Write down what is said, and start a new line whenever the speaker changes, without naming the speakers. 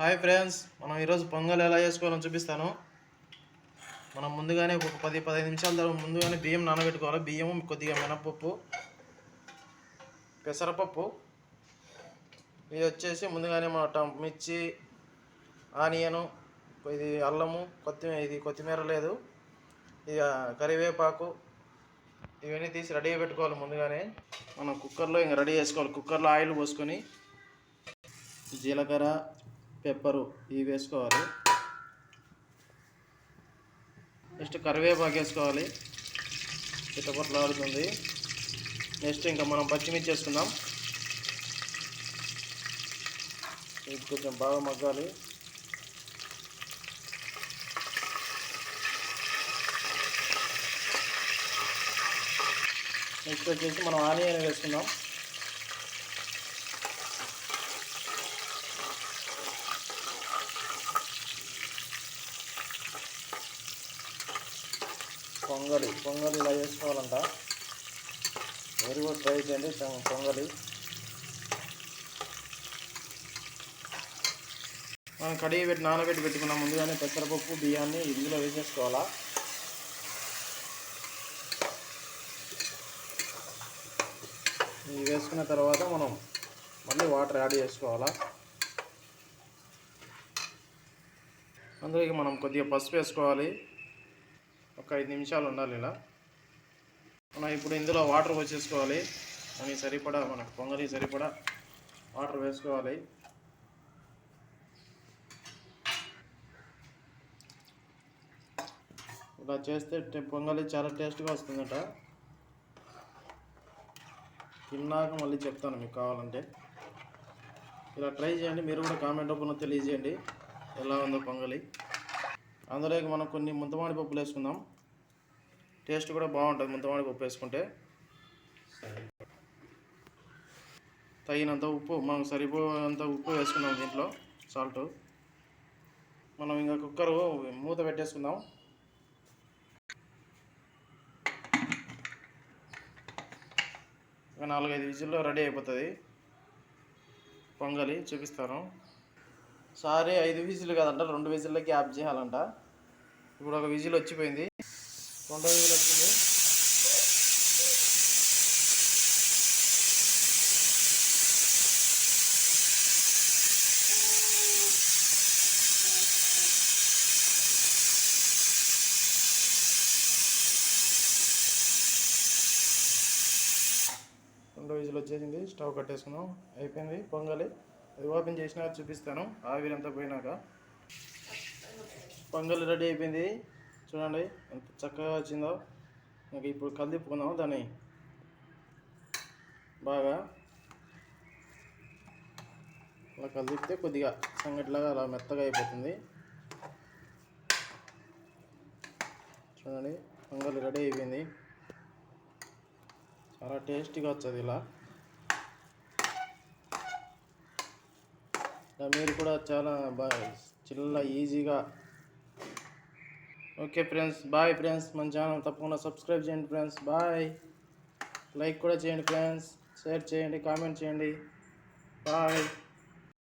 Hi friends మనం ఈరోజు పొంగల్ ఎలా చేసుకోవాలో చూపిస్తాను. మనం ముందుగానే ఒక పది పదిహేను నిమిషాల తర్వాత ముందుగానే బియ్యం నానబెట్టుకోవాలి. బియ్యం కొద్దిగా మినపప్పు పెసరపప్పు. ఇది వచ్చేసి ముందుగానే మన టం- మిర్చి ఆనియను ఇది అల్లము కొత్తిమీర ఇది కొత్తిమీర లేదు. ఇక కరివేపాకు ఇవన్నీ తీసి రెడీ పెట్టుకోవాలి ముందుగానే. మనం కుక్కర్లో ఇంకా రెడీ చేసుకోవాలి. కుక్కర్లో ఆయిల్ పోసుకొని జీలకర్ర పెప్పరు ఇవి వేసుకోవాలి. నెక్స్ట్ కరివేపాకు వేసుకోవాలి. చిట్టపట్లు ఆడుతుంది నెక్స్ట్ ఇంకా మనం పచ్చిమిర్చి వేసుకుందాం. ఇది కొంచెం బాగా మగ్గాలి. నెక్స్ట్ వచ్చేసి మనం ఆనియన్ వేసుకుందాం. పొంగలి పొంగలి ఇలా చేసుకోవాలంట. మీరు కూడా ట్రై చేయండి పొంగలి. మనం కడిగి పెట్టి నానబెట్టి పెట్టుకున్నాం. ముందుగానే పెసరపప్పు బియ్యాన్ని ఇందులో వేసేసుకోవాలా? ఇవి వేసుకున్న తర్వాత మనం మళ్ళీ వాటర్ యాడ్ చేసుకోవాలా? అందులో మనం కొద్దిగా పసుపు వేసుకోవాలి. ఒక ఐదు నిమిషాలు ఉండాలి ఇలా. మనం ఇప్పుడు ఇందులో వాటర్ వచ్చేసుకోవాలి అని సరిపడా మన పొంగలి సరిపడా వాటర్ వేసుకోవాలి. ఇలా చేస్తే పొంగలి చాలా టేస్ట్గా వస్తుందట. తిన్నాక మళ్ళీ చెప్తాను మీకు కావాలంటే. ఇలా ట్రై చేయండి. మీరు కూడా కామెంట్ రూపంలో తెలియజేయండి. ఎలా ఉందో పొంగలి. అందులోకి మనం కొన్ని ముంతమాడి పప్పులు వేసుకుందాం. టేస్ట్ కూడా బాగుంటుంది ముంతమాడి పప్పు వేసుకుంటే. తగినంత ఉప్పు మనం సరిపోయేంత ఉప్పు వేసుకుందాం దీంట్లో సాల్ట్. మనం ఇంకా కుక్కర్ మూత పెట్టేసుకుందాం. ఒక నాలుగైదు విజిల్లో రెడీ అయిపోతుంది. పొంగలి చూపిస్తాను. సారీ ఐదు విజిల్ కాదంట రెండు విజిల్లకి యాప్ చేయాలంట. ఇప్పుడు ఒక విజిల్ వచ్చిపోయింది. రెండో వచ్చింది రెండో విజిల్ వచ్చేసింది. స్టవ్ కట్టేసుకున్నాం అయిపోయింది. పొంగలి. అది ఓపెన్ చేసినాక చూపిస్తాను. ఆవిరంతా పోయినాక. పొంగల్ రెడీ అయిపోయింది. చూడండి ఎంత చక్కగా వచ్చిందో. ఇంకా ఇప్పుడు కలిపుకుందాం దాన్ని. బాగా. అలా కలిపితే కొద్దిగా సంగటిలాగా అలా మెత్తగా అయిపోతుంది. చూడండి పొంగల్ రెడీ అయిపోయింది. చాలా టేస్టీగా వచ్చేది ఇలా. ఇలా మీరు కూడా చాలా బాగా చిల్ల ఈజీగా ఓకే ఫ్రెండ్స్ బాయ్ ఫ్రెండ్స్ మన ఛానల్ తప్పకుండా సబ్స్క్రైబ్ చేయండి ఫ్రెండ్స్ బాయ్ లైక్ కూడా చేయండి ఫ్రెండ్స్ షేర్ చేయండి కామెంట్ చేయండి. బాయ్